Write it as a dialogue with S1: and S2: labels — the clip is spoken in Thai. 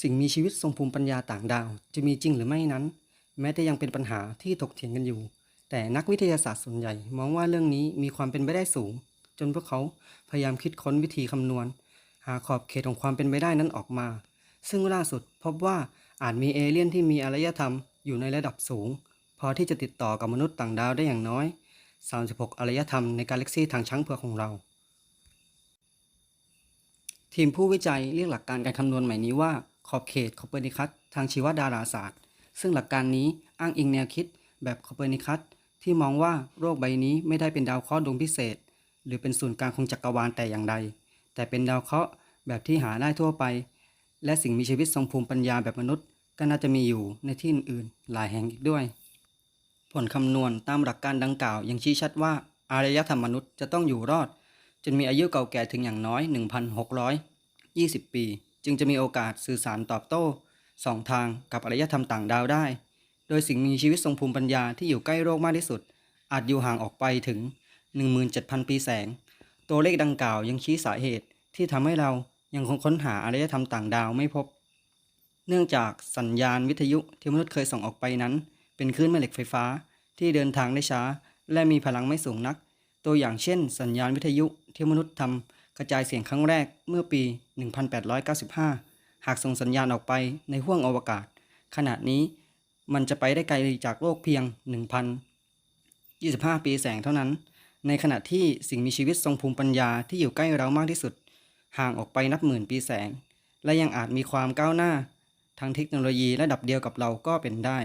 S1: สิ่งมีชีวิตทรงภูมิปัญญาต่างดาว จะมีจริงหรือไม่นั้น แม้แต่ยังเป็นปัญหาที่ถกเถียงกันอยู่ แต่นักวิทยาศาสตร์ส่วนใหญ่ มองว่าเรื่องนี้มีความเป็นไปได้สูง จนพวกเขาพยายามคิดค้นวิธีคำนวณ หาขอบเขตของความเป็นไปได้นั้นออกมา ซึ่งล่าสุดพบว่าอาจมีเอเลี่ยนที่มีอารยธรรมอยู่ในระดับสูง พอที่จะติดต่อกับมนุษย์ต่างดาวได้อย่างน้อย 36 อารยธรรมในกาแล็กซีทางช้างเผือกของเรา ทีมผู้วิจัยเรียกหลักการการคำนวณใหม่นี้ว่า ขอบเขตคอเปอร์นิคัสทางชีวดาราศาสตร์ ซึ่งหลักการนี้อ้างอิงแนวคิดแบบคอเปอร์นิคัสที่มองว่าโลกใบนี้ไม่ได้เป็นดาวเคราะห์ดวงพิเศษ หรือเป็นศูนย์กลางของจักรวาลแต่อย่างใด แต่เป็นดาวเคราะห์แบบที่หาได้ทั่วไป และสิ่งมีชีวิตทรงภูมิปัญญาแบบมนุษย์ ก็น่าจะมีอยู่ในที่อื่นๆหลายแห่งอีกด้วย ผลคำนวณตามหลักการดังกล่าวยังชี้ชัดว่าอารยธรรมมนุษย์จะต้องอยู่รอด จนมีอายุเก่าแก่ถึงอย่างน้อย 1,620 ปี จึงจะมีโอกาสสื่อสารตอบโต้สองทางกับอารยธรรมต่างดาวได้ โดยสิ่งมีชีวิตทรงภูมิปัญญาที่อยู่ใกล้โลกมากที่สุด อาจอยู่ห่างออกไปถึง 17,000 ปีแสง ตัวเลขดังกล่าวยังชี้สาเหตุที่ทำให้เรายังคงค้นหาอารยธรรมต่างดาวไม่พบ เนื่องจากสัญญาณวิทยุที่มนุษย์เคยส่งออกไปนั้น เป็นคลื่นแม่เหล็กไฟฟ้าที่เดินทางได้ช้า และมีพลังไม่สูงนัก ตัวอย่างเช่น สัญญาณวิทยุที่มนุษย์ทำ กระจายเสียงครั้งแรกเมื่อปี 1895 หากส่งสัญญาณออกไปในห้วงอวกาศ ขณะนี้มันจะไปได้ไกลจากโลกเพียง 1,025 ปีแสงเท่านั้น ในขณะที่สิ่งมีชีวิตทรงภูมิปัญญาที่อยู่ใกล้เรามากที่สุด ห่างออกไปนับหมื่นปีแสง และยังอาจมีความก้าวหน้า ทางเทคโนโลยีระดับเดียวกับเราก็เป็นได้